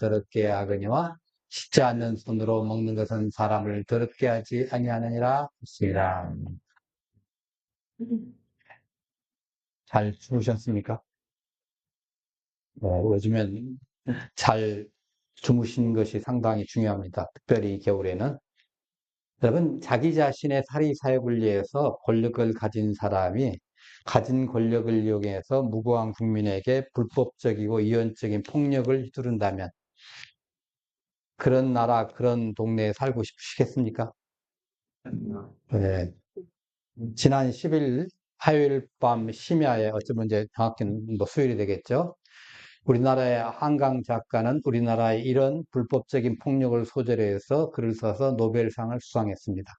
더럽게 하거니와 씻지 않는 손으로 먹는 것은 사람을 더럽게 하지 아니하느니라 했습니다. 잘 주무셨습니까? 어, 요즘엔 잘 주무시는 것이 상당히 중요합니다. 특별히 겨울에는. 여러분, 자기 자신의 사리 사욕을 위해서 권력을 가진 사람이 가진 권력을 이용해서 무고한 국민에게 불법적이고 이원적인 폭력을 휘두른다면 그런 나라, 그런 동네에 살고 싶으시겠습니까? 네. 지난 10일 화요일 밤 심야에 어쩌면 이제 정확히는 뭐 수요일이 되겠죠. 우리나라의 한강 작가는 우리나라의 이런 불법적인 폭력을 소재로 해서 글을 써서 노벨상을 수상했습니다.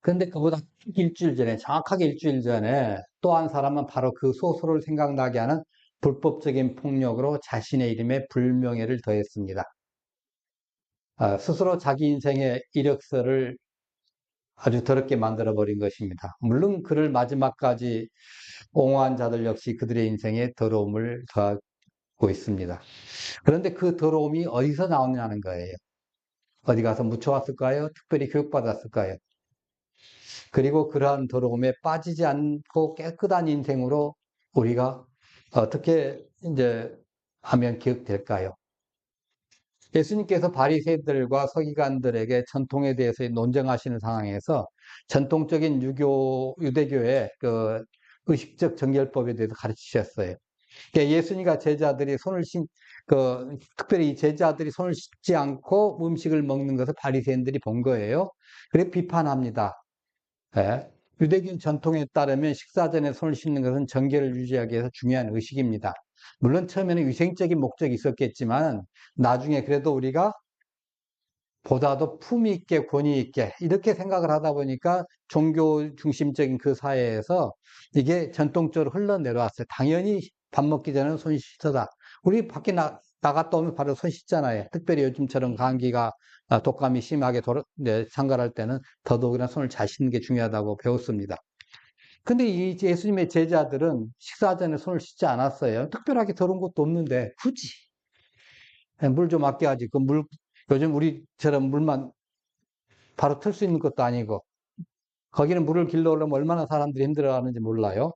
그런데 그보다 일주일 전에, 정확하게 일주일 전에 또 한 사람은 바로 그 소설을 생각나게 하는 불법적인 폭력으로 자신의 이름에 불명예를 더했습니다. 아, 스스로 자기 인생의 이력서를 아주 더럽게 만들어 버린 것입니다. 물론 그를 마지막까지 옹호한 자들 역시 그들의 인생에 더러움을 더하고 있습니다. 그런데 그 더러움이 어디서 나오냐는 거예요. 어디 가서 묻혀왔을까요? 특별히 교육받았을까요? 그리고 그러한 더러움에 빠지지 않고 깨끗한 인생으로 우리가 어떻게 이제 하면 기억될까요? 예수님께서 바리새들과 서기관들에게 전통에 대해서 논쟁하시는 상황에서 전통적인 유교 유대교의 그 의식적 정결법에 대해서 가르치셨어요. 그러니까 예수님과 제자들이 손을 씻, 그 특별히 제자들이 손을 씻지 않고 음식을 먹는 것을 바리새인들이 본 거예요. 그래 비판합니다. 예. 유대교 전통에 따르면 식사 전에 손을 씻는 것은 정결을 유지하기 위해서 중요한 의식입니다. 물론 처음에는 위생적인 목적이 있었겠지만 나중에 그래도 우리가 보다도 품위 있게 권위 있게 이렇게 생각을 하다 보니까 종교 중심적인 그 사회에서 이게 전통적으로 흘러내려왔어요. 당연히 밥 먹기 전에는 손 씻어다. 우리 밖에 나, 나갔다 오면 바로 손 씻잖아요. 특별히 요즘처럼 감기가 아, 독감이 심하게 돌아, 네, 상관할 때는 더더욱이나 손을 잘 씻는 게 중요하다고 배웠습니다. 근데 이 예수님의 제자들은 식사 전에 손을 씻지 않았어요. 특별하게 더러운 것도 없는데 굳이 네, 물좀 아껴야지. 그 물, 요즘 우리처럼 물만 바로 틀 수 있는 것도 아니고 거기는 물을 길러 오려면 얼마나 사람들이 힘들어하는지 몰라요.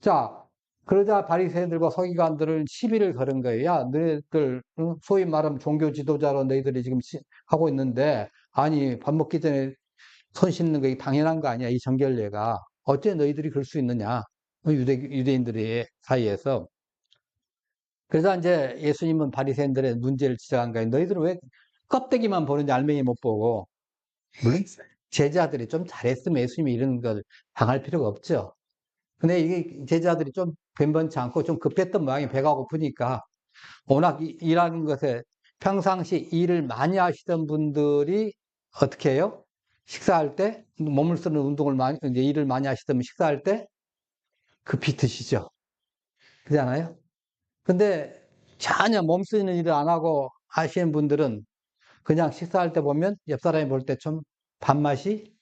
자, 그러자 바리새인들과 서기관들은 시비를 걸은 거예요. 야, 너희들 소위 말하면 종교 지도자로 너희들이 지금 하고 있는데 아니 밥 먹기 전에 손 씻는 거 당연한 거 아니야 이 정결례가 어째 너희들이 그럴 수 있느냐 유대 유대인들의 사이에서 그래서 이제 예수님은 바리새인들의 문제를 지적한 거예요. 너희들은 왜 껍데기만 보는지 알맹이 못 보고 물론 제자들이 좀 잘했으면 예수님이 이런 걸 당할 필요가 없죠. 근데 이게 제자들이 좀 변변치 않고 좀 급했던 모양이 배가 고프니까 워낙 일하는 것에 평상시 일을 많이 하시던 분들이 어떻게 해요? 식사할 때 몸을 쓰는 운동을 많이 이제 일을 많이 하시던 식사할 때 급히 드시죠. 그렇잖아요. 근데 전혀 몸 쓰는 일을 안 하고 하시는 분들은 그냥 식사할 때 보면 옆 사람이 볼 때 좀 밥맛이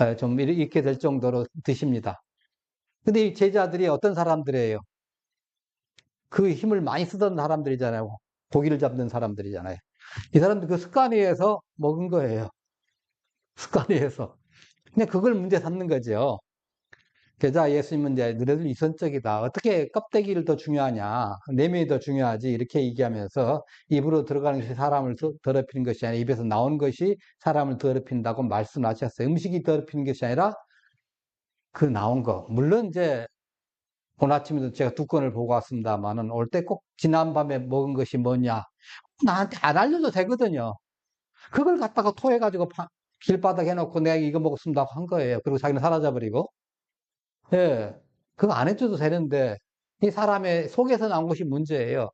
어, 좀 있게 될 정도로 드십니다. 근데 이 제자들이 어떤 사람들이에요? 그 힘을 많이 쓰던 사람들이잖아요. 고기를 잡는 사람들이잖아요. 이 사람들 그 습관에 의해서 먹은 거예요. 습관에 의해서. 그냥 그걸 문제 삼는 거죠. 그자 예수님은 이제 너희들 이선적이다. 어떻게 껍데기를 더 중요하냐. 내면이 더 중요하지. 이렇게 얘기하면서 입으로 들어가는 것이 사람을 더럽히는 것이 아니라 입에서 나오는 것이 사람을 더럽힌다고 말씀하셨어요. 음식이 더럽히는 것이 아니라 그 나온 거. 물론 이제 오늘 아침에도 제가 두 건을 보고 왔습니다만은 올 때 꼭 지난밤에 먹은 것이 뭐냐. 나한테 안 알려도 되거든요. 그걸 갖다가 토해가지고 길바닥 해놓고 내가 이거 먹었습니다 한 거예요. 그리고 자기는 사라져버리고. 예. 그거 안 해줘도 되는데, 이 사람의 속에서 나온 것이 문제예요.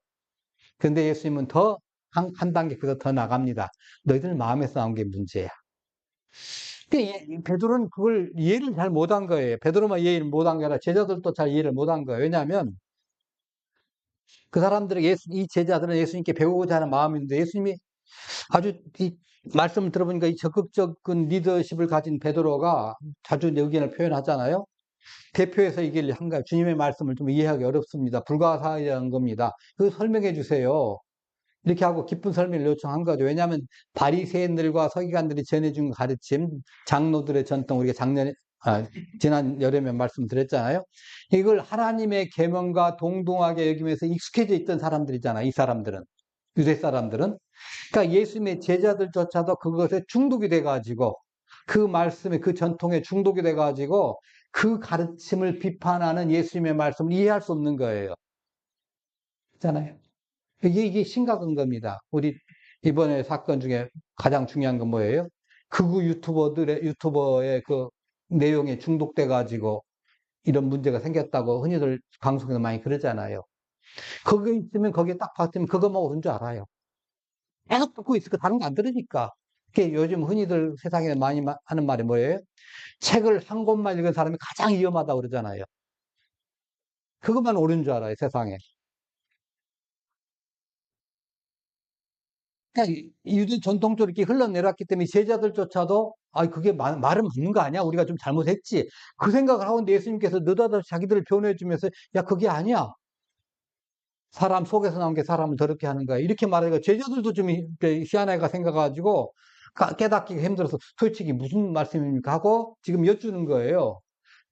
근데 예수님은 더, 한, 한 단계 그더 더 나갑니다. 너희들 마음에서 나온 게 문제야. 베드로는 그걸 이해를 잘 못한 거예요. 베드로만 이해를 못한 게 아니라 제자들도 잘 이해를 못한 거예요. 왜냐하면 그 사람들에게 예수, 이 제자들은 예수님께 배우고자 하는 마음인데 예수님이 아주 이 말씀을 들어보니까 이 적극적인 리더십을 가진 베드로가 자주 의견을 표현하잖아요. 대표해서 얘기를 한가요 주님의 말씀을 좀 이해하기 어렵습니다. 불가사의한 겁니다. 그 설명해 주세요. 이렇게 하고 깊은 설명을 요청한 거죠. 왜냐하면 바리새인들과 서기관들이 전해준 가르침, 장로들의 전통 우리가 작년에 아, 지난 여름에 말씀드렸잖아요. 이걸 하나님의 계명과 동등하게 여기면서 익숙해져 있던 사람들이잖아. 이 사람들은 유대 사람들은 그러니까 예수님의 제자들조차도 그것에 중독이 돼가지고 그 말씀에 그 전통에 중독이 돼가지고 그 가르침을 비판하는 예수님의 말씀을 이해할 수 없는 거예요. 있잖아요. 이게, 이게 심각한 겁니다. 우리 이번에 사건 중에 가장 중요한 건 뭐예요? 극우 유튜버들의, 유튜버의 그 내용에 중독돼가지고 이런 문제가 생겼다고 흔히들 방송에서 많이 그러잖아요. 거기 있으면 거기에 딱 봤으면 그것만 옳은 줄 알아요. 계속 듣고 있으니까 다른 거 안 들으니까. 그게 요즘 흔히들 세상에 많이 하는 말이 뭐예요? 책을 한 권만 읽은 사람이 가장 위험하다고 그러잖아요. 그것만 옳은 줄 알아요, 세상에. 그러니까 유대 전통적으로 이렇게 흘러내렸기 때문에 제자들조차도 아 그게 말, 말은 맞는 거 아니야? 우리가 좀 잘못했지. 그 생각을 하고 예수님께서 느닷없이 자기들을 변호해 주면서 야 그게 아니야. 사람 속에서 나온 게 사람을 더럽게 하는 거야. 이렇게 말하니까 제자들도 좀 희한하게 생각해가지고 깨닫기가 힘들어서 솔직히 무슨 말씀입니까? 하고 지금 여쭈는 거예요.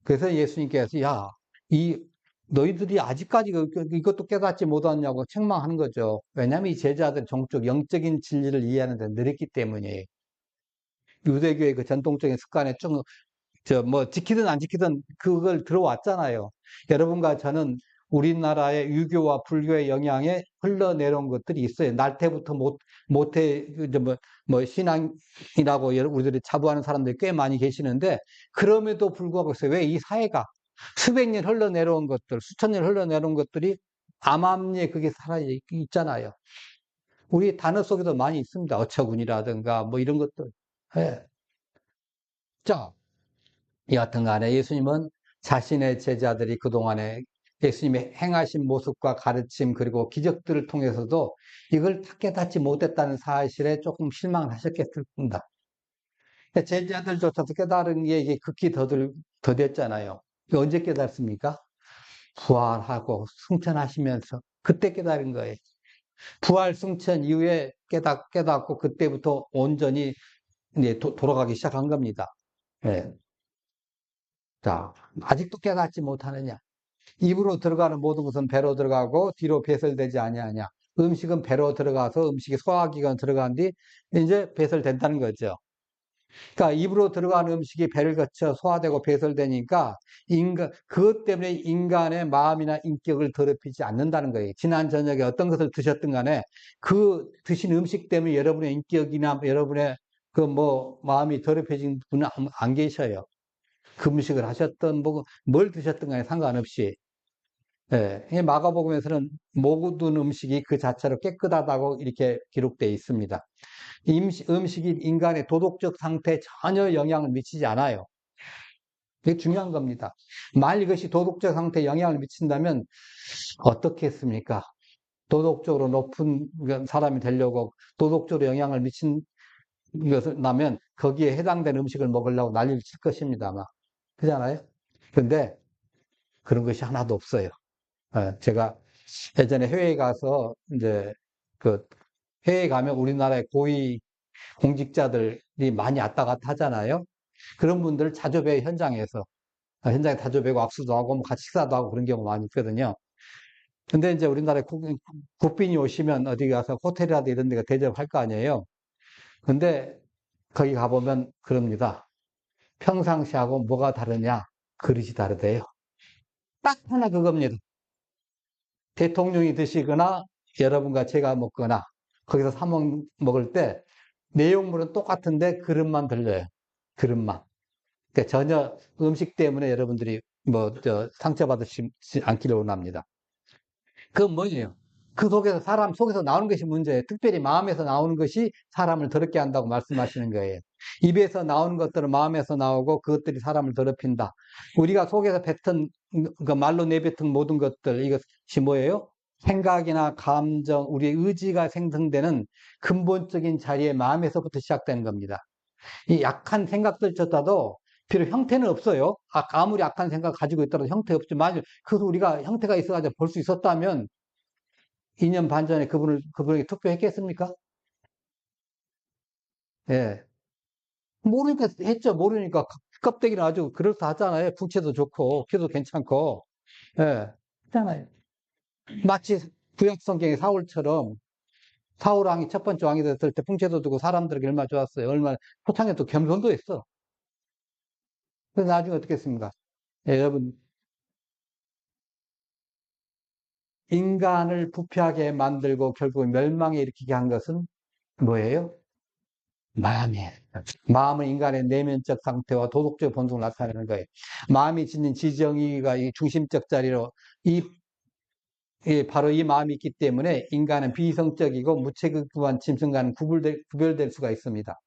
그래서 예수님께서 야, 이 너희들이 아직까지 그, 그, 이것도 깨닫지 못하냐고 책망하는 거죠. 왜냐하면 이 제자들 종적 영적인 진리를 이해하는 데 느렸기 때문에 유대교의 그 전통적인 습관에 좀저뭐 지키든 안 지키든 그걸 들어왔잖아요. 여러분과 저는 우리나라의 유교와 불교의 영향에 흘러내려온 것들이 있어요. 날 때부터 못, 못해, 뭐, 뭐, 신앙이라고 우리들이 자부하는 사람들이 꽤 많이 계시는데, 그럼에도 불구하고 왜이 사회가 수백 년 흘러내려온 것들, 수천 년 흘러내려온 것들이 암암리에 그게 살아있잖아요. 우리 단어 속에도 많이 있습니다. 어처군이라든가 뭐 이런 것들. 예. 자, 여하튼 간에 예수님은 자신의 제자들이 그동안에 예수님의 행하신 모습과 가르침 그리고 기적들을 통해서도 이걸 깨닫지 못했다는 사실에 조금 실망을 하셨겠을 겁니다. 제자들조차도 깨달은 게 이게 극히 더들, 더됐잖아요. 언제 깨달습니까? 부활하고 승천하시면서 그때 깨달은 거예요. 부활 승천 이후에 깨닫, 깨닫고 그때부터 온전히 이제 도, 돌아가기 시작한 겁니다. 네. 자, 아직도 깨닫지 못하느냐? 입으로 들어가는 모든 것은 배로 들어가고 뒤로 배설되지 아니하냐. 음식은 배로 들어가서 음식이 소화기관 들어간 뒤 이제 배설된다는 거죠. 그러니까 입으로 들어가는 음식이 배를 거쳐 소화되고 배설되니까 인간 그것 때문에 인간의 마음이나 인격을 더럽히지 않는다는 거예요. 지난 저녁에 어떤 것을 드셨든 간에 그 드신 음식 때문에 여러분의 인격이나 여러분의 그 뭐 마음이 더럽혀진 분은 안 계셔요. 그 음식을 하셨던 뭐 뭘 드셨든 간에 상관없이 예, 마가복음에서는 모든 음식이 그 자체로 깨끗하다고 이렇게 기록되어 있습니다. 음식, 음식이 인간의 도덕적 상태에 전혀 영향을 미치지 않아요. 이게 중요한 겁니다. 만일 이것이 도덕적 상태에 영향을 미친다면 어떻게 했습니까? 도덕적으로 높은 사람이 되려고 도덕적으로 영향을 미친 것을 나면 거기에 해당되는 음식을 먹으려고 난리를 칠 것입니다. 아마. 그잖아요? 근데 그런 것이 하나도 없어요. 예, 제가 예전에 해외에 가서 이제 그 해외에 가면 우리나라의 고위 공직자들이 많이 왔다 갔다 하잖아요. 그런 분들 자주 뵈 현장에서 아, 현장에 자주 뵈고 악수도 하고 뭐 같이 식사도 하고 그런 경우 많이 있거든요. 근데 이제 우리나라에 국, 국빈이 오시면 어디 가서 호텔이라도 이런 데가 대접할 거 아니에요. 근데 거기 가보면 그럽니다. 평상시하고 뭐가 다르냐? 그릇이 다르대요. 딱 하나 그겁니다. 대통령이 드시거나 여러분과 제가 먹거나 거기서 사 먹을 때 내용물은 똑같은데 그릇만 들려요. 그릇만. 그러니까 전혀 음식 때문에 여러분들이 뭐 상처받으시 않기를 원합니다. 그건 뭐예요? 그 속에서 사람 속에서 나오는 것이 문제예요. 특별히 마음에서 나오는 것이 사람을 더럽게 한다고 말씀하시는 거예요. 입에서 나오는 것들은 마음에서 나오고 그것들이 사람을 더럽힌다. 우리가 속에서 뱉은 그 말로 내뱉은 모든 것들 이것이 뭐예요? 생각이나 감정, 우리의 의지가 생성되는 근본적인 자리에 마음에서부터 시작되는 겁니다. 이 약한 생각들조차도 비록 형태는 없어요. 아, 아무리 약한 생각 가지고 있더라도 형태 없지만, 그래서 우리가 형태가 있어가지고 볼 수 있었다면 2년 반 전에 그분을, 그분에게 투표했겠습니까? 예. 모르니까 했죠. 모르니까 껍데기는 아주 그럴싸하잖아요. 부채도 좋고, 키도 괜찮고. 예. 했잖아요. 마치 구약 성경의 사울처럼 사울 왕이 첫 번째 왕이 됐을 때 풍채도 두고 사람들에게 얼마나 좋았어요. 얼마나 포창에 또 겸손도 했어. 그래서 나중에 어떻게 했습니까? 예, 여러분, 인간을 부패하게 만들고 결국 멸망에 일으키게 한 것은 뭐예요? 마음이에요. 마음은 인간의 내면적 상태와 도덕적 본성을 나타내는 거예요. 마음이 짓는 지정의가 이 중심적 자리로 이, 이 바로 이 마음이 있기 때문에 인간은 비성적이고 무체급한 짐승과는 구별될, 구별될 수가 있습니다.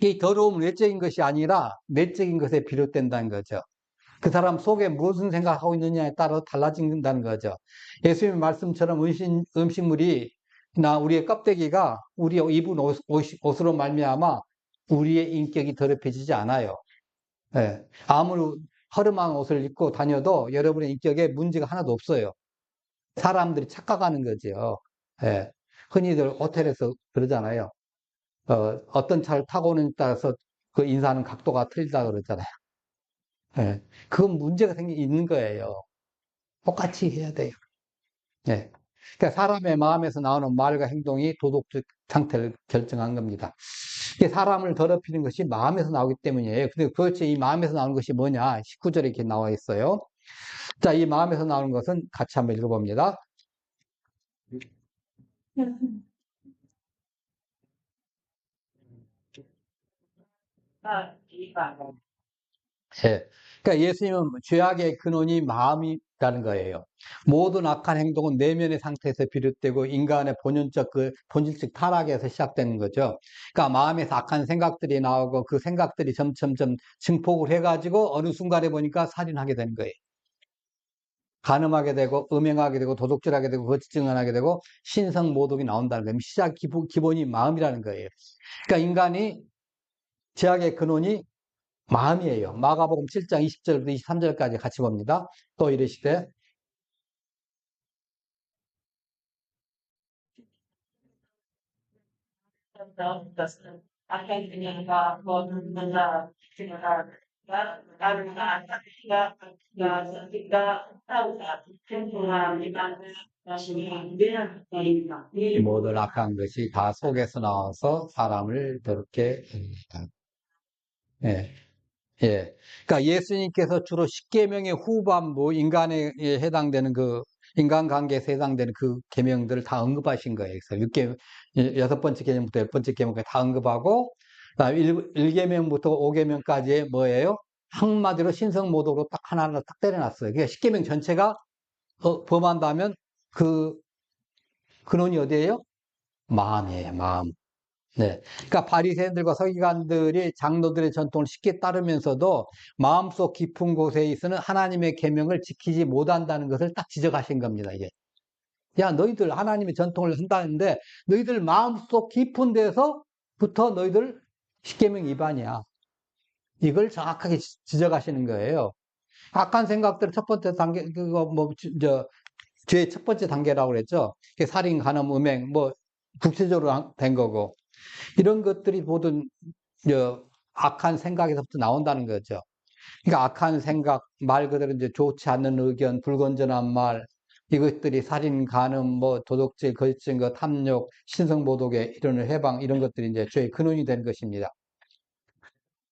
이 더러움은 외적인 것이 아니라 내적인 것에 비롯된다는 거죠. 그 사람 속에 무슨 생각하고 있느냐에 따라 달라진다는 거죠. 예수님의 말씀처럼 음식, 음식물이 나 우리의 껍데기가 우리의 입은 옷, 옷, 으로 말미암아 우리의 인격이 더럽혀지지 않아요. 예. 아무리 허름한 옷을 입고 다녀도 여러분의 인격에 문제가 하나도 없어요. 사람들이 착각하는 거죠. 예. 흔히들 호텔에서 그러잖아요. 어, 떤 차를 타고 오는 따라서 그 인사하는 각도가 틀리다 그러잖아요. 예. 그건 문제가 생기 있는 거예요. 똑같이 해야 돼요. 예. 그러니까 사람의 마음에서 나오는 말과 행동이 도덕적 상태를 결정한 겁니다. 이게 사람을 더럽히는 것이 마음에서 나오기 때문이에요. 근데 도대체 이 마음에서 나오는 것이 뭐냐? 19절에 이렇게 나와 있어요. 자, 이 마음에서 나오는 것은 같이 한번 읽어봅니다. 예. 그러니까 예수님은 죄악의 근원이 마음이라는 거예요. 모든 악한 행동은 내면의 상태에서 비롯되고 인간의 본연적 그 본질적 타락에서 시작되는 거죠. 그러니까 마음에서 악한 생각들이 나오고 그 생각들이 점점점 증폭을 해가지고 어느 순간에 보니까 살인하게 되는 거예요. 간음하게 되고 음행하게 되고 도둑질하게 되고 거짓증언 하게 되고 신성 모독이 나온다는 거예요. 시작 기본, 기본이 마음이라는 거예요. 그러니까 인간이 죄악의 근원이 마음이에요. 마가복음 7장 20절부터 23절까지 같이 봅니다. 또 이르시되 이 모든 악한 것이 다 속에서 나와서 사람을 더럽게 합니다. 예. 예. 그러니까 예수님께서 주로 십계명의 후반부 인간에 해당되는 그 인간관계에서 해당되는 그 계명들을 다 언급하신 거예요. 그래서 6개, 여섯 번째 계명부터 열 번째 계명까지 다 언급하고, 그다음 1, 계명부터 5계명까지 뭐예요? 한마디로 신성모독으로 딱 하나를 딱 때려놨어요. 그러니까 십계명 전체가 어, 범한다면 그 근원이 어디예요? 마음이에요, 마음. 네. 그러니까 바리새인들과 서기관들이 장로들의 전통을 쉽게 따르면서도 마음속 깊은 곳에 있어는 하나님의 계명을 지키지 못한다는 것을 딱 지적하신 겁니다. 이게. 야, 너희들 하나님의 전통을 한다는데 너희들 마음속 깊은 데서부터 너희들 십계명 위반이야. 이걸 정확하게 지적하시는 거예요. 악한 생각들 첫 번째 단계 그거 뭐저 죄의 첫 번째 단계라고 그랬죠. 살인, 간음, 음행 뭐 국체적으로 된 거고 이런 것들이 모든 악한 생각에서부터 나온다는 거죠. 그러니까 악한 생각, 말 그대로 이제 좋지 않는 의견, 불건전한 말, 이것들이 살인, 간음, 뭐 도덕질, 거짓증거, 탐욕, 신성모독의 이런 해방 이런 것들이 이제 죄의 근원이 되는 것입니다.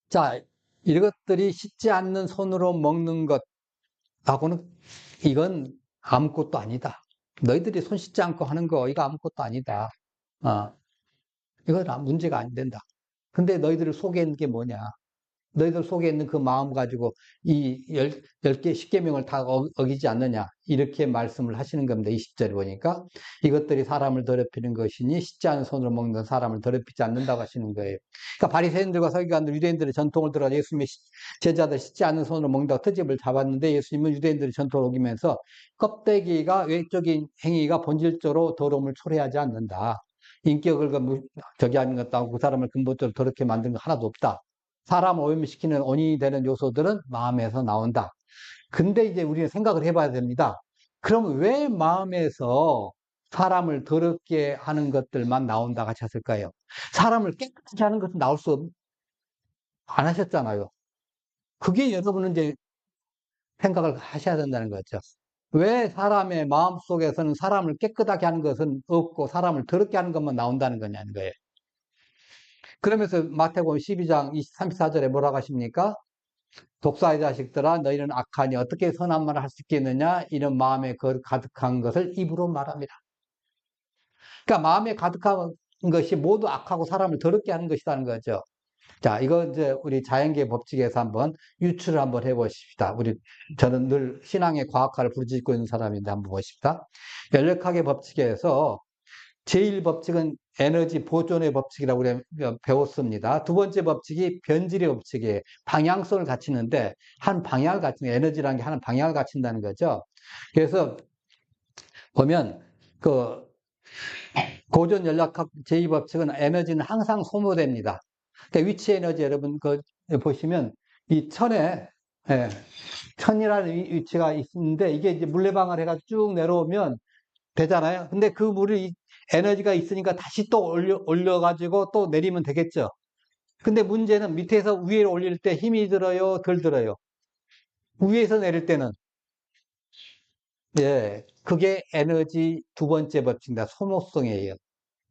자, 이것들이 씻지 않는 손으로 먹는 것하고는 이건 아무것도 아니다. 너희들이 손 씻지 않고 하는 거 이거 아무것도 아니다. 어. 이건 문제가 안 된다. 근데 너희들 속에 있는 게 뭐냐? 너희들 속에 있는 그 마음 가지고 이 열, 열 개, 십계명을 다 어, 어기지 않느냐? 이렇게 말씀을 하시는 겁니다. 20절에 보니까. 이것들이 사람을 더럽히는 것이니 씻지 않은 손으로 먹는 사람을 더럽히지 않는다고 하시는 거예요. 그러니까 바리새인들과 서기관들, 유대인들의 전통을 들어 예수님의 제자들 씻지 않은 손으로 먹는다고 트집을 잡았는데 예수님은 유대인들의 전통을 어기면서 껍데기가 외적인 행위가 본질적으로 더러움을 초래하지 않는다. 인격을 그 저기 하는 것도 하고 그 사람을 근본적으로 더럽게 만든 거 하나도 없다. 사람 오염시키는 원인이 되는 요소들은 마음에서 나온다. 근데 이제 우리는 생각을 해봐야 됩니다. 그럼 왜 마음에서 사람을 더럽게 하는 것들만 나온다 같이 하실까요? 사람을 깨끗하게 하는 것은 나올 수 없, 안 하셨잖아요. 그게 여러분은 이제 생각을 하셔야 된다는 거죠. 왜 사람의 마음 속에서는 사람을 깨끗하게 하는 것은 없고 사람을 더럽게 하는 것만 나온다는 거냐는 거예요. 그러면서 마태복음 12장 34절에 뭐라고 하십니까? 독사의 자식들아 너희는 악하니 어떻게 선한 말을 할 수 있겠느냐 이런 마음에 가득한 것을 입으로 말합니다. 그러니까 마음에 가득한 것이 모두 악하고 사람을 더럽게 하는 것이라는 거죠. 자, 이거 이제 우리 자연계 법칙에서 한번 유출을 한번 해보십시다. 우리, 저는 늘 신앙의 과학화를 부르짖고 있는 사람인데 한번 보십시다. 연력학의 법칙에서 제1법칙은 에너지 보존의 법칙이라고 배웠습니다. 두 번째 법칙이 변질의 법칙이에요. 방향성을 갖추는데 한 방향을 갖추는 에너지라는 게 하는 방향을 갖춘다는 거죠. 그래서 보면 그 고전 연락학 제2법칙은 에너지는 항상 소모됩니다. 그러니까 위치 에너지 여러분 그 보시면 이 천에 예, 천이라는 위치가 있는데 이게 이제 물레방을 해가지고 쭉 내려오면 되잖아요. 근데 그 물이 에너지가 있으니까 다시 또 올려, 올려가지고 또 내리면 되겠죠. 근데 문제는 밑에서 위로 올릴 때 힘이 들어요, 덜 들어요? 위에서 내릴 때는 예, 그게 에너지 두 번째 법칙입니다. 소모성이에요.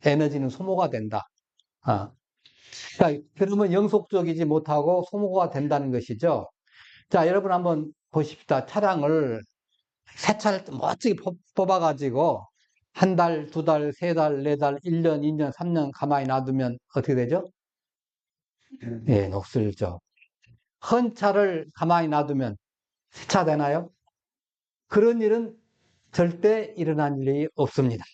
에너지는 소모가 된다. 아. 그러니까 그러면 영속적이지 못하고 소모가 된다는 것이죠. 자, 여러분 한번 보십시다. 차량을 새 차를 멋지게 뽑아가지고 한 달, 두 달, 세 달, 네 달, 1년, 2년, 3년 가만히 놔두면 어떻게 되죠? 예, 녹슬죠. 헌 차를 가만히 놔두면 세차 되나요? 그런 일은 절대 일어난 일이 없습니다.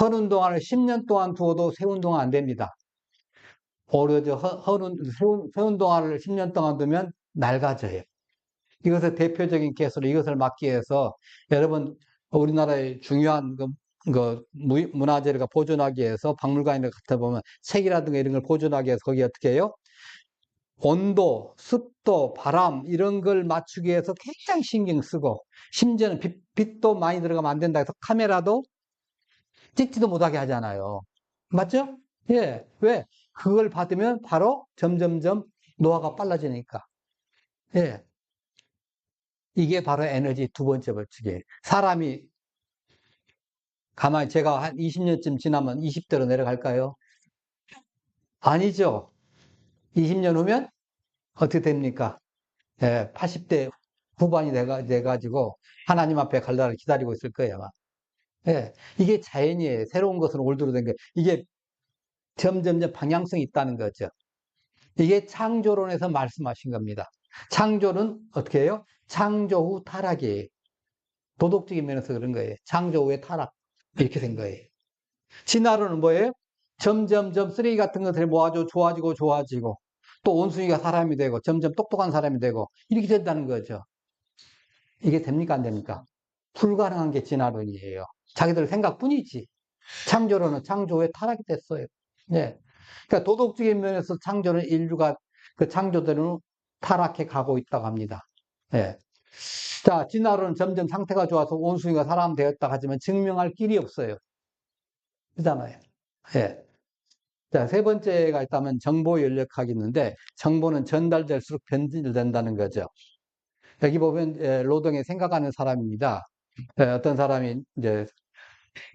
헌 운동화를 10년 동안 두어도 새 운동화 안 됩니다. 오히려 헌, 새 운동화를 10년 동안 두면 낡아져요. 이것을 대표적인 케이스로 이것을 막기 위해서 여러분 우리나라의 중요한 그, 그 문화재를 보존하기 위해서 박물관에 갔다 보면 책이라든가 이런 걸 보존하기 위해서 거기 어떻게 해요? 온도, 습도, 바람 이런 걸 맞추기 위해서 굉장히 신경 쓰고 심지어는 빛, 빛도 많이 들어가면 안 된다 해서 카메라도 찍지도 못하게 하잖아요. 맞죠? 예. 왜? 그걸 받으면 바로 점점점 노화가 빨라지니까. 예. 이게 바로 에너지 두 번째 벌칙이에요. 사람이 가만히 제가 한 20년쯤 지나면 20대로 내려갈까요? 아니죠. 20년 후면 어떻게 됩니까? 예, 80대 후반이 돼가, 돼가지고 하나님 앞에 갈 날을 기다리고 있을 거예요. 아마. 예, 이게 자연이에요. 새로운 것은 올드로 된 거예요. 이게 점점점 방향성이 있다는 거죠. 이게 창조론에서 말씀하신 겁니다. 창조는 어떻게 해요? 창조 후 타락이에요. 도덕적인 면에서 그런 거예요. 창조 후의 타락. 이렇게 된 거예요. 진화론은 뭐예요? 점점점 쓰레기 같은 것들이 모아져 좋아지고 좋아지고 또 온순이가 사람이 되고 점점 똑똑한 사람이 되고 이렇게 된다는 거죠. 이게 됩니까 안 됩니까? 불가능한 게 진화론이에요. 자기들 생각뿐이지. 창조론은 창조 후에 타락이 됐어요. 네. 그러니까 도덕적인 면에서 창조는 인류가 그 창조대로 타락해 가고 있다고 합니다. 예. 자, 진화론은 점점 상태가 좋아서 원숭이가 사람 되었다 하지만 증명할 길이 없어요. 그잖아요. 예. 자, 세 번째가 있다면 정보 연력학이 있는데, 정보는 전달될수록 변질된다는 거죠. 여기 보면, 예, 로동에 생각하는 사람입니다. 예, 어떤 사람이 이제,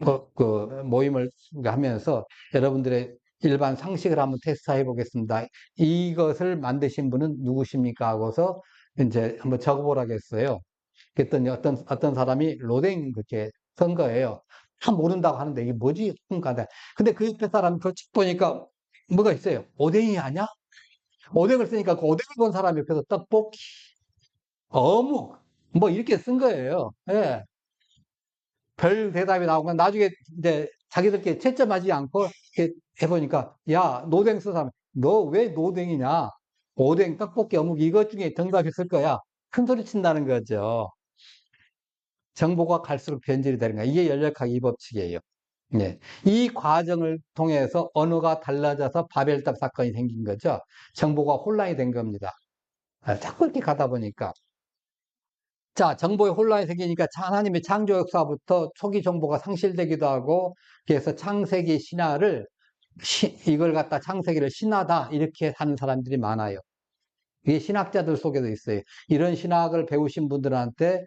그, 그 모임을 하면서 여러분들의 일반 상식을 한번 테스트 해 보겠습니다. 이것을 만드신 분은 누구십니까? 하고서 이제 한번 적어보라고 했어요. 그랬더니 어떤, 어떤 사람이 로댕 그렇게 쓴 거예요. 다 모른다고 하는데 이게 뭐지? 그러니까 근데 그 옆에 사람이 쭉 보니까 뭐가 있어요? 오뎅이 아냐? 오뎅을 쓰니까 그 오뎅을 본 사람 옆에서 떡볶이, 어묵, 뭐 이렇게 쓴 거예요. 예. 별 대답이 나오면 나중에 이제 자기들끼리 채점하지 않고 이렇게 해보니까 야 노댕 쓴 사람 너 왜 노댕이냐? 오뎅 떡볶이 어묵 이것 중에 정답이 있을 거야. 큰 소리 친다는 거죠. 정보가 갈수록 변질이 되는 거야. 이게 연력학 이 법칙이에요. 네. 이 과정을 통해서 언어가 달라져서 바벨탑 사건이 생긴 거죠. 정보가 혼란이 된 겁니다. 아, 자꾸 이렇게 가다 보니까 자, 정보의 혼란이 생기니까 하나님의 창조 역사부터 초기 정보가 상실되기도 하고, 그래서 창세기 신화를, 시- 이걸 갖다 창세기를 신화다, 이렇게 하는 사람들이 많아요. 이게 신학자들 속에도 있어요. 이런 신학을 배우신 분들한테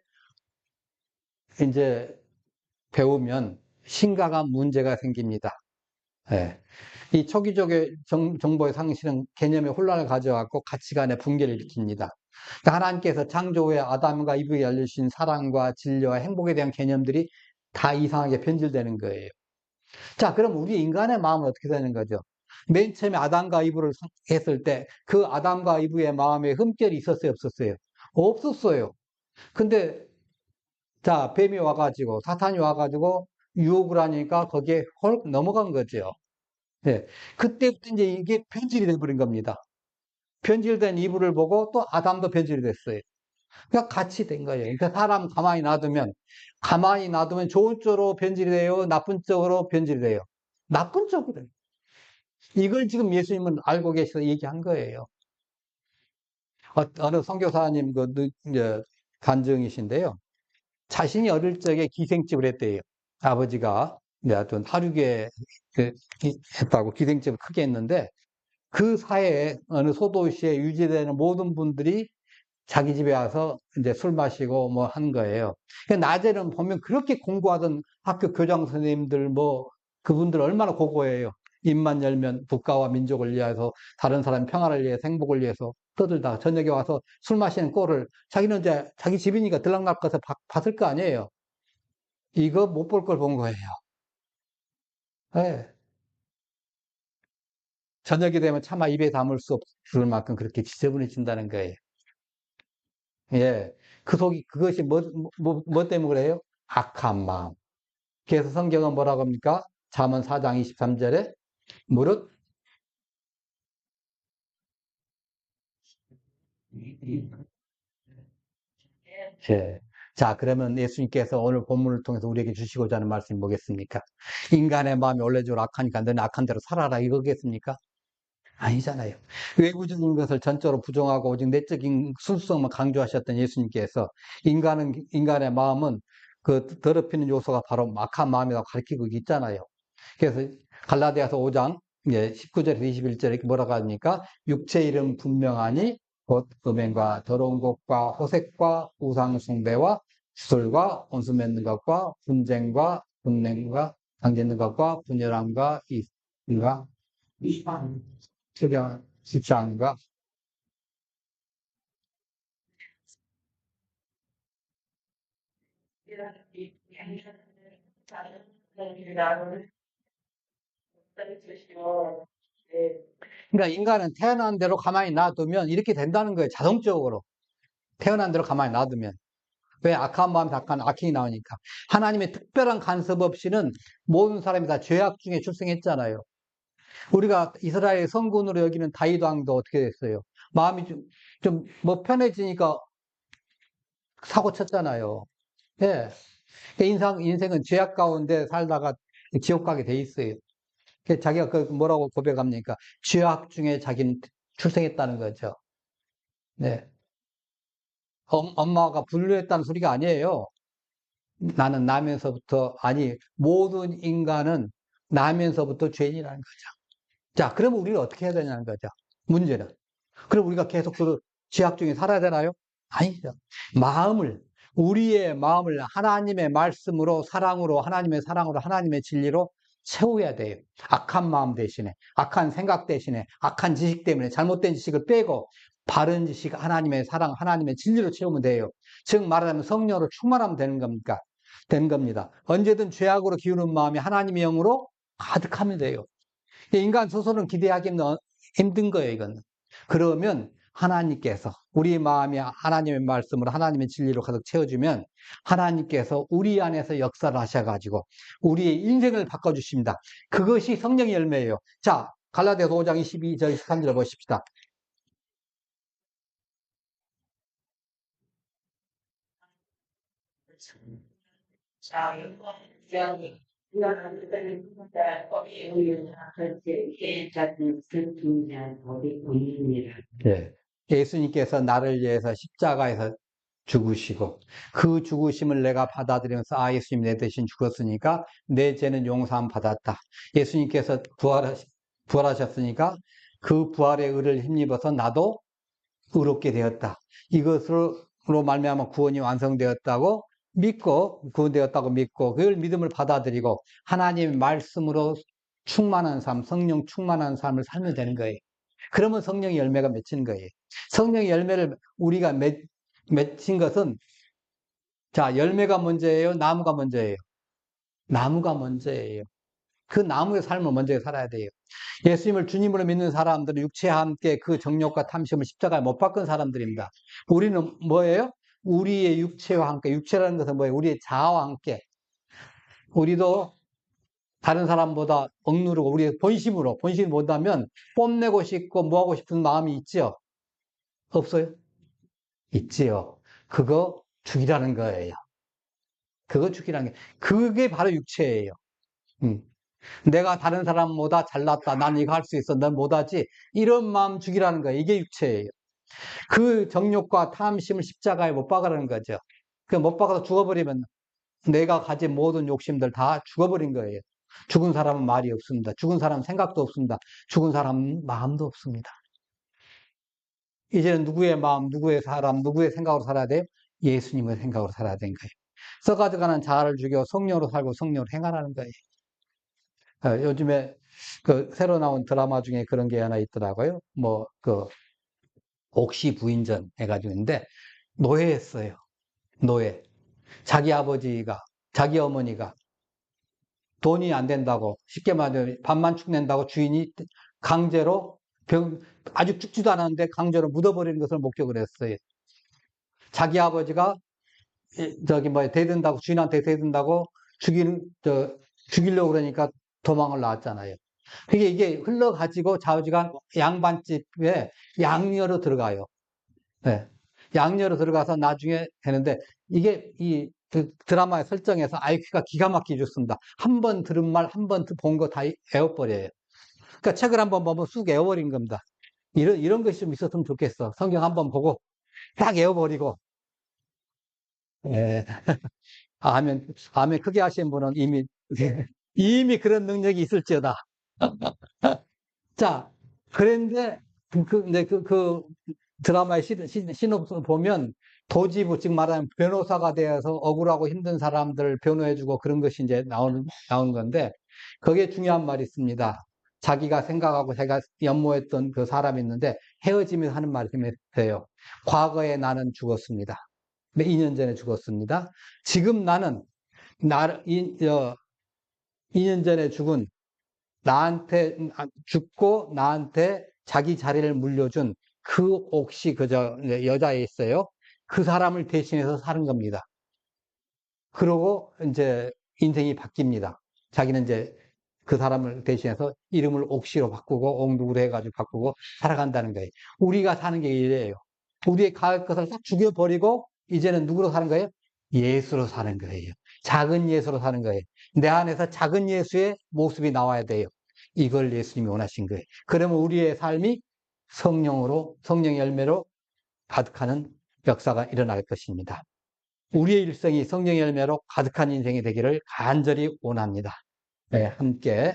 이제 배우면 심각한 문제가 생깁니다. 예. 이 초기적의 정, 정보의 상실은 개념의 혼란을 가져왔고 가치관의 붕괴를 일으킵니다. 하나님께서 창조 후에 아담과 이브에게 알려주신 사랑과 진리와 행복에 대한 개념들이 다 이상하게 변질되는 거예요. 자, 그럼 우리 인간의 마음은 어떻게 되는 거죠? 맨 처음에 아담과 이브를 상- 했을 때 그 아담과 이브의 마음에 흠결이 있었어요, 없었어요? 없었어요. 근데 자, 뱀이 와가지고 사탄이 와가지고 유혹을 하니까 거기에 헐 넘어간 거죠. 예. 그때부터 이제 이게 변질이 돼버린 겁니다. 변질된 이불을 보고 또 아담도 변질이 됐어요. 그러니까 같이 된 거예요. 그러니까 사람 가만히 놔두면, 가만히 놔두면 좋은 쪽으로 변질이 돼요? 나쁜 쪽으로 변질이 돼요? 나쁜 쪽으로. 이걸 지금 예수님은 알고 계셔서 얘기한 거예요. 어, 어느 선교사님 그, 간증이신데요. 자신이 어릴 적에 기생집을 했대요. 아버지가 하류계 그, 기- 했다고 기생집을 크게 했는데 그 사회에 어느 소도시에 유지되는 모든 분들이 자기 집에 와서 이제 술 마시고 뭐 하는 거예요. 그러니까 낮에는 보면 그렇게 공부하던 학교 교장 선생님들 뭐 그분들 얼마나 고고해요. 입만 열면 국가와 민족을 위해서 다른 사람 평화를 위해서 행복을 위해서 떠들다가 저녁에 와서 술 마시는 꼴을 자기는 이제 자기 집이니까 들락날락 가서 봐- 봤을 거 아니에요. 이거 못 볼 걸 본 거예요. 예. 저녁이 되면 차마 입에 담을 수 없을 만큼 그렇게 지저분해진다는 거예요. 예. 그 속이, 그것이 뭐, 뭐, 뭐 때문에 그래요? 악한 마음. 그래서 성경은 뭐라고 합니까? 잠언 4장 23절에 무릇 예. 자, 그러면 예수님께서 오늘 본문을 통해서 우리에게 주시고자 하는 말씀이 뭐겠습니까? 인간의 마음이 원래적으로 악하니까 너는 악한 대로 살아라 이거겠습니까? 아니잖아요. 외부적인 것을 전적으로 부정하고 오직 내적인 순수성만 강조하셨던 예수님께서 인간은, 인간의 마음은 그 더럽히는 요소가 바로 악한 마음이라고 가르치고 있잖아요. 그래서 갈라디아서 5장 예, 19절에서 21절에 이렇게 뭐라고 하니까 육체 이름 분명하니 곧 음행과 더러운 것과 호색과 우상 숭배와 수술과 온수 맺는 것과 분쟁과 분냉과 당짓는 것과 분열함과 이가 특이한 직장과 그러니까 인간은 태어난 대로 가만히 놔두면 이렇게 된다는 거예요. 자동적으로. 태어난 대로 가만히 놔두면. 왜 악한 마음이 악한 악행이 나오니까. 하나님의 특별한 간섭 없이는 모든 사람이 다 죄악 중에 출생했잖아요. 우리가 이스라엘 성군으로 여기는 다윗 왕도 어떻게 됐어요? 마음이 좀, 좀 뭐 편해지니까 사고 쳤잖아요. 예. 그러니까 인상, 인생은 죄악 가운데 살다가 지옥 가게 돼 있어요. 그래서 자기가 그 뭐라고 고백합니까? 죄악 중에 자기는 출생했다는 거죠. 네. 엄, 엄마가 분류했다는 소리가 아니에요. 나는 나면서부터, 아니, 모든 인간은 나면서부터 죄인이라는 거죠. 자, 그러면 우리는 어떻게 해야 되냐는 거죠. 문제는. 그럼 우리가 계속 그 죄악 중에 살아야 되나요? 아니죠. 마음을, 우리의 마음을 하나님의 말씀으로, 사랑으로, 하나님의 사랑으로, 하나님의 진리로 채워야 돼요. 악한 마음 대신에, 악한 생각 대신에, 악한 지식 때문에 잘못된 지식을 빼고 바른 지식, 하나님의 사랑, 하나님의 진리로 채우면 돼요. 즉 말하자면 성령으로 충만하면 되는 겁니까? 되는 겁니다. 언제든 죄악으로 기우는 마음이 하나님의 영으로 가득하면 돼요. 인간 스스로는 기대하기는 어, 힘든 거예요, 이건. 그러면 하나님께서 우리 마음이 하나님의 말씀으로 하나님의 진리로 가득 채워주면 하나님께서 우리 안에서 역사를 하셔가지고 우리의 인생을 바꿔주십니다. 그것이 성령의 열매예요. 자, 갈라디아서 5장 22절 23절 보십시다. 예. 예수님께서 나를 위해서 십자가에서 죽으시고 그 죽으심을 내가 받아들이면서 아 예수님 내 대신 죽었으니까 내 죄는 용서함 받았다. 예수님께서 부활하, 부활하셨으니까 그 부활의 의를 힘입어서 나도 의롭게 되었다. 이것으로 말미암아 구원이 완성되었다고 믿고 구원되었다고 믿고 그걸 믿음을 받아들이고 하나님의 말씀으로 충만한 삶, 성령 충만한 삶을 살면 되는 거예요. 그러면 성령의 열매가 맺히는 거예요. 성령의 열매를 우리가 맺, 맺힌 것은 자 열매가 먼저예요, 나무가 먼저예요. 나무가 먼저예요. 그 나무의 삶을 먼저 살아야 돼요. 예수님을 주님으로 믿는 사람들은 육체와 함께 그 정욕과 탐심을 십자가에 못 박은 사람들입니다. 우리는 뭐예요? 우리의 육체와 함께, 육체라는 것은 뭐예요? 우리의 자아와 함께. 우리도 다른 사람보다 억누르고 우리의 본심으로, 본심을 못하면 뽐내고 싶고 뭐하고 싶은 마음이 있지요? 없어요? 있지요. 그거 죽이라는 거예요. 그거 죽이라는 게, 그게 바로 육체예요. 음. 내가 다른 사람보다 잘났다. 난 이거 할 수 있어. 넌 못하지. 이런 마음 죽이라는 거예요. 이게 육체예요. 그 정욕과 탐심을 십자가에 못 박으라는 거죠. 그 못 박아서 죽어버리면 내가 가진 모든 욕심들 다 죽어버린 거예요. 죽은 사람은 말이 없습니다. 죽은 사람은 생각도 없습니다. 죽은 사람은 마음도 없습니다. 이제는 누구의 마음, 누구의 사람, 누구의 생각으로 살아야 돼요? 예수님의 생각으로 살아야 되는 거예요. 써가지가는 자아를 죽여 성령으로 살고 성령으로 행하라는 거예요. 어, 요즘에 그 새로 나온 드라마 중에 그런 게 하나 있더라고요. 뭐 그 옥시 부인전 해가지고 있는데 노예했어요. 노예. 자기 아버지가 자기 어머니가 돈이 안 된다고 쉽게 말하면 밥만 축낸다고 주인이 강제로 병, 아직 죽지도 않았는데 강제로 묻어버리는 것을 목격을 했어요. 자기 아버지가 저기 뭐 대든다고 주인한테 대든다고 저 죽이려고 그러니까 도망을 나왔잖아요. 그게 이게 흘러가지고 좌우지간 양반집에 양녀로 들어가요. 네. 양녀로 들어가서 나중에 되는데 이게 이 그 드라마의 설정에서 IQ가 기가 막히게 좋습니다. 한 번 들은 말, 한 번 본 거다 외워버려요. 그러니까 책을 한 번 보면 쑥 외워버린 겁니다. 이런, 이런 것이 좀 있었으면 좋겠어. 성경 한 번 보고 딱 외워버리고. 예. 아멘, 아멘 크게 하신 분은 이미 이미 그런 능력이 있을지어다. 자, 그런데 그, 그, 그, 그 드라마의 신업을 보면 도지부, 즉 말하면 변호사가 되어서 억울하고 힘든 사람들 변호해주고 그런 것이 이제 나오는, 나오는 건데, 거기에 중요한 말이 있습니다. 자기가 생각하고 자기가 연모했던 그 사람이 있는데 헤어지면 하는 말이 있어요. 과거에 나는 죽었습니다. 2년 전에 죽었습니다. 지금 나는 나, 이, 어, 2년 전에 죽은 나한테 아, 죽고 나한테 자기 자리를 물려준 그 옥시 그저 여자에 있어요. 그 사람을 대신해서 사는 겁니다. 그러고 이제 인생이 바뀝니다. 자기는 이제 그 사람을 대신해서 이름을 옥시로 바꾸고 옥누구로 해가지고 바꾸고 살아간다는 거예요. 우리가 사는 게 이래요. 우리의 가을 것을 싹 죽여버리고 이제는 누구로 사는 거예요? 예수로 사는 거예요. 작은 예수로 사는 거예요. 내 안에서 작은 예수의 모습이 나와야 돼요. 이걸 예수님이 원하신 거예요. 그러면 우리의 삶이 성령으로, 성령 열매로 가득하는 역사가 일어날 것입니다. 우리의 일생이 성령 열매로 가득한 인생이 되기를 간절히 원합니다. 네, 함께